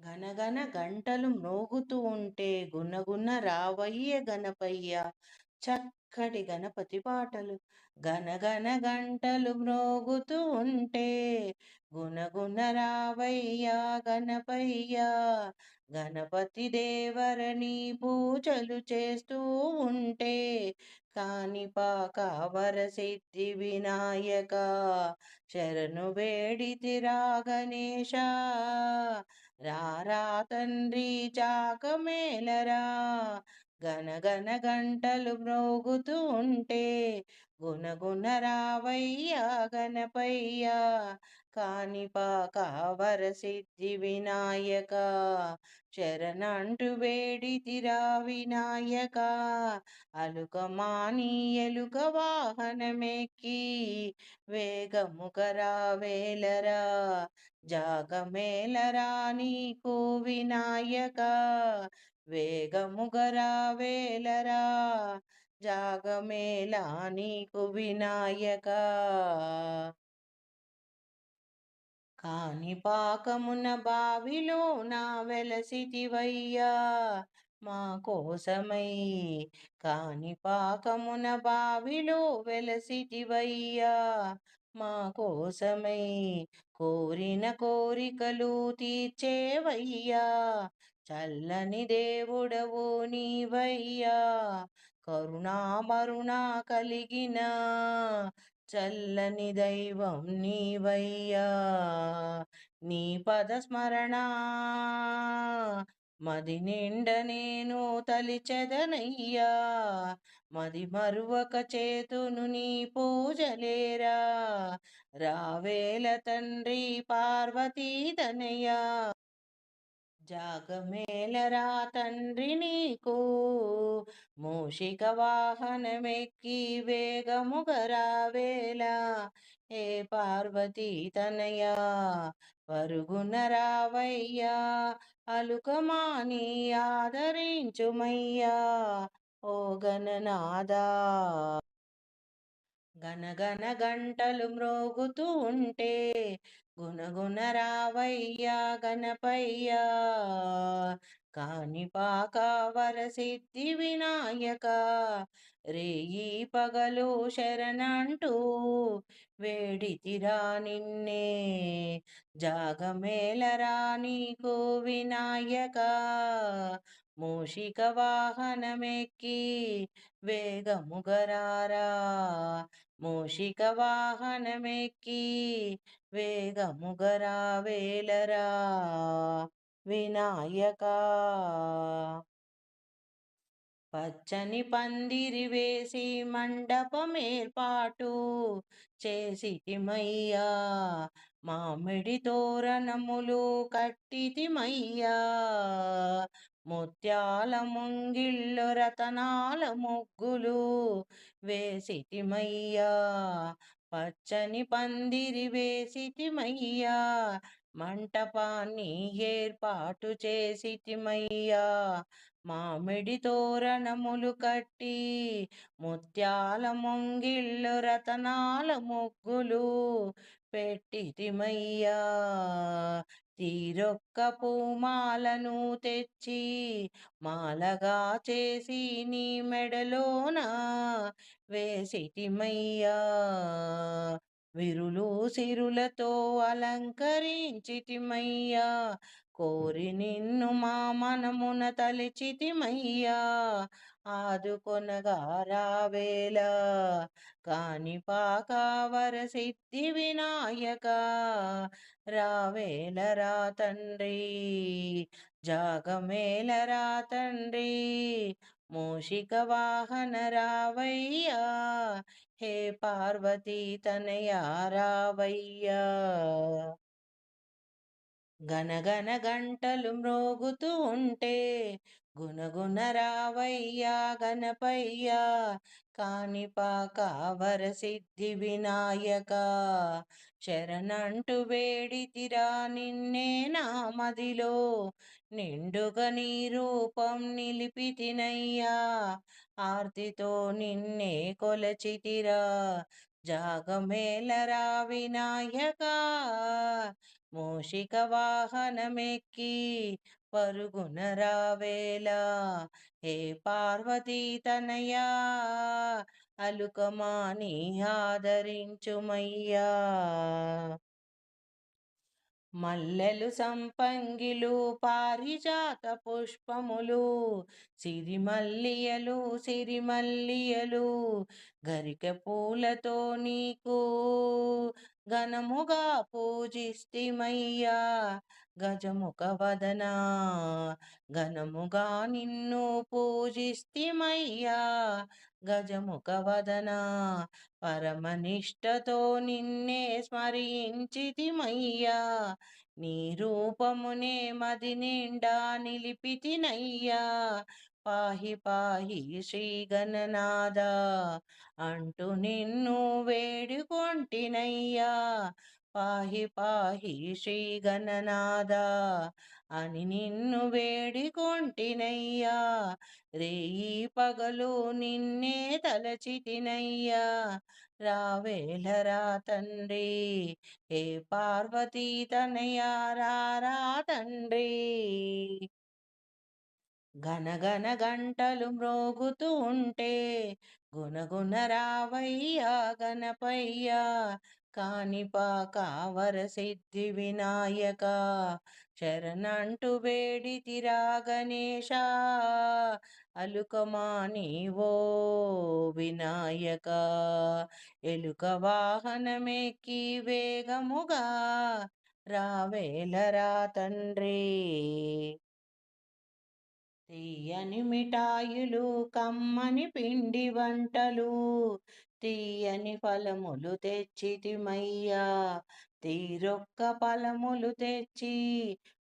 గనగన గంటలు మ్రోగుతూ ఉంటే గునగున రావయ్య గణపయ్య. చక్కటి గణపతి పాటలు. గనగన గంటలు మ్రోగుతూ ఉంటే గునగున రావయ్య గణపయ్య. గణపతి దేవరని పూజలు చేస్తూ ఉంటే కాణిపాక వరసిద్ధి వినాయక. శరణు వేడితిరా గణేశ రారా తండ్రి చాకమేలరా గనగన గంటలు మ్రోగుతూ ఉంటే గునగున రావయ్య గణపయ్య కాణిపాక సిద్ధి వినాయక శరణంటు వేడితిరా వినాయక అలుకమాని ఎలుక వాహనమెక్కి వేగముకరా వేలరా జాగమేలరా నీకు వినాయక. వేగముగరా వేలరా జాగమేలా నీకు వినాయక. కాణిపాకమున బావిలో నా వెలసిటివయ్యా మా కోసమై. కాణిపాకమున బావిలో వెలసిటివయ్యా మా కోసమై. కోరిన కోరికలు తీర్చేవయ్యా చల్లని దేవుడవు నీవయ్యా కరుణామరుణ కలిగిన చల్లని దైవం నీవయ్యా. నీ పద స్మరణ మది నిండ నేను తలిచెదనయ్యా మది మరువక చేతును నీ పూజలేరా రావేల తండ్రి పార్వతీ తనయ్యా. జాగమేలరా తండ్రి నీకు. మూషిక వాహనమెక్కి వేగముగరావేల ఏ పార్వతీ తనయా పరుగున రావయ్యా అలుకమాని ఆదరించుమయ్యా. ఓ గణనాదా గనగన గంటలు మ్రోగుతూ ఉంటే గుణగుణ రావయ్యా గణపయ్యా. కాణిపాక వరసిద్ధి వినాయక రేయి పగలు శరణంటూ వేడితిరా నిన్నే. జాగమేలరా నీకు వినాయక మూషిక వాహనమెక్కి వేగముగరారా. మూషిక వాహనమెక్కి వేగముగరా వేలరా. వినాయక! పచ్చని పందిరి వేసి మండపం ఏర్పాటు చేసిటిమయ్యా మామిడి తోరణములు కట్టితిమయ్యా ముత్యాల ముంగిళ్ళు రతనాల ముగ్గులు వేసిటిమయ్యా. పచ్చని పందిరి వేసిటిమయ్యా. మంటపాన్ని ఏర్పాటు చేసిటిమయ్యా. మామిడి తోరణములు కట్టి ముత్యాల మొంగిళ్ళు రతనాల ముగ్గులు పెట్టిటిమయ్యా. తీరొక్క పూమాలను తెచ్చి మాలగా చేసి నీ మెడలోన వేసిటిమయ్యా. విరులు సిరులతో అలంకరించిటిమయ్యా. కోరి నిన్ను మా మనమున తలిచితిమయ్యా ఆదుకొనగా రావేల. కాణిపాక వరసిద్ధి వినాయక. రావేల రా తండ్రి జాగమేల రా తండ్రి మూషిక వాహన రావయ్యా. హే పార్వతీ తనయా రావయ్యా. గనగన గంటలు మ్రోగుతూ ఉంటే గుణగుణ రావయ్యా గణపయ్యా కాణిపాక వరసిద్ధి వినాయక. శరణంటు వేడితిరా నిన్నే నా మదిలో నిండుగా నీ రూపం నిలిపితినయ్యా ఆర్తితో నిన్నే కొలచితిరా జాగమేలరా వినాయక. మూషిక వాహనమెక్కి పరుగున రావేలా హే పార్వతీ తనయా అలుకమాని ఆదరించుమయ్యా. మల్లెలు సంపంగిలు పారిజాత పుష్పములు సిరిమల్లియలు సిరిమల్లియలు గరిక పూలతో నీకు ఘనముగా పూజిష్టిమయ్యా గజముఖ వదన. ఘనముగా నిన్ను పూజిస్తిమయ్యా. గజముఖ వదన. పరమనిష్టతో నిన్నే స్మరించితిమయ్యా. నీ రూపమునే మది నిండా నిలిపితినయ్యా. పాహి పాహి శ్రీ గణనాద అంటూ నిన్ను వేడుకొంటినయ్యా. పాహి పాహి శ్రీ గణనాద అని నిన్ను వేడికొంటినయ్యా. రేయి పగలు నిన్నే తలచితినయ్యా. రావేలరా తండ్రి ఏ పార్వతీ తనయా తండ్రి. గనగన గంటలు మ్రోగుతూ ఉంటే గుణగుణ రావయ్యా గణపయ్యా. కానిపాక వరసిద్ధి వినాయక శరణంటు వేడితిరా గణేశ. అలుకమాని ఓ వినాయక ఎలుక వాహనమెక్కి వేగముగా రావేలరా తండ్రి. తీయని మిఠాయిలు కమ్మని పిండి వంటలు తీయని ఫలములు తెచ్చితిమయ్యా తీరొక్క ఫలములు తెచ్చి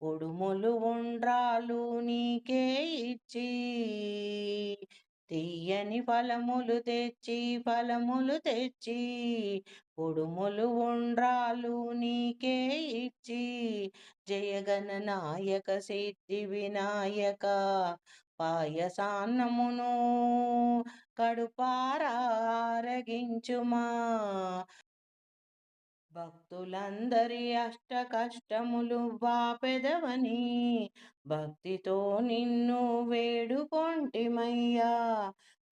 ఉడుములు ఉండ్రాలు నీకే ఇచ్చి. తీయని ఫలములు తెచ్చి ఫలములు తెచ్చి పొడుములు ఉండ్రాలు నీకే ఇచ్చి జయగణ నాయక సిద్ధి వినాయక పాయసాన్నమును కడుపారారగించుమా. భక్తులందరి అష్ట కష్టములు వాపెదవని. భక్తితో నిన్ను వేడుకొంటిమయ్యా.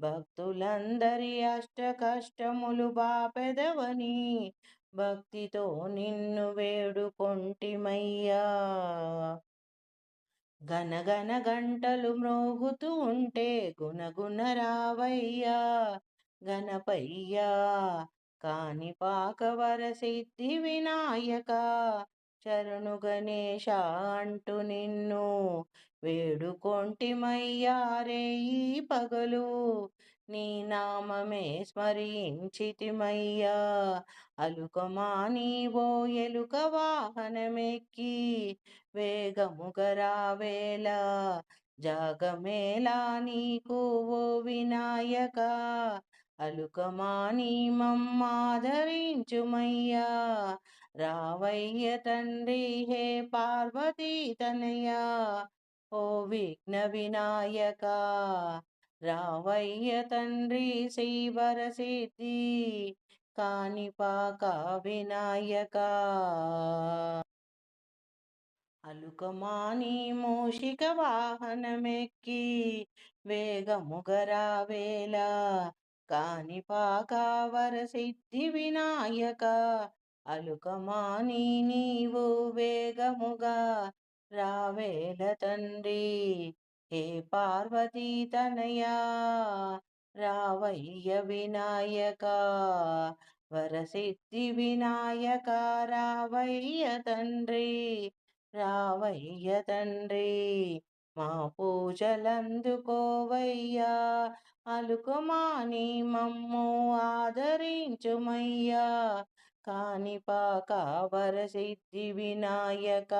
భక్తులందరి అష్ట కష్టములు బాపెదవని భక్తితో నిన్ను వేడుకొంటిమయ్యా. గనగన గంటలు మ్రోగుతూ ఉంటే గుణగుణ రావయ్యా. గణపయ్యా కాని పాకవర సిద్ధి వినాయక చరణు గణేశ అంటూ నిన్ను వేడుకొంటిమయ్యారే ఈ పగలు. నీ నామమే స్మరించితిమయ్యా అలుకమాని ఓ ఎలుక వాహనమెక్కి. వేగముగరావేళ జాగమేలా నీకు ఓ వినాయక అలుకమాని మమ్మాదరించుమయ్యా. రావయ్య తండ్రి హే పార్వతీ తనయా ఓ విఘ్న వినాయక రావయ్య తండ్రి శ్రీవర సిద్ధి కానిపాక వినాయక. అలుకమాని మూషిక వాహనమెక్కి వేగముగరావేలా కానిపాక సిద్ధి వినాయక అలుకమాని నీవు వేగముగా? రావేల తండ్రి హే పార్వతీ తనయా? రావయ్య వినాయక వరసిద్ధి వినాయక రావయ్య తండ్రి రావయ్య తండ్రి. మా పూజలందుకోవయ్యా. అలుకుమాని మమ్ము ఆదరించుమయ్యా. కానిపాక వరసిద్ధి వినాయక.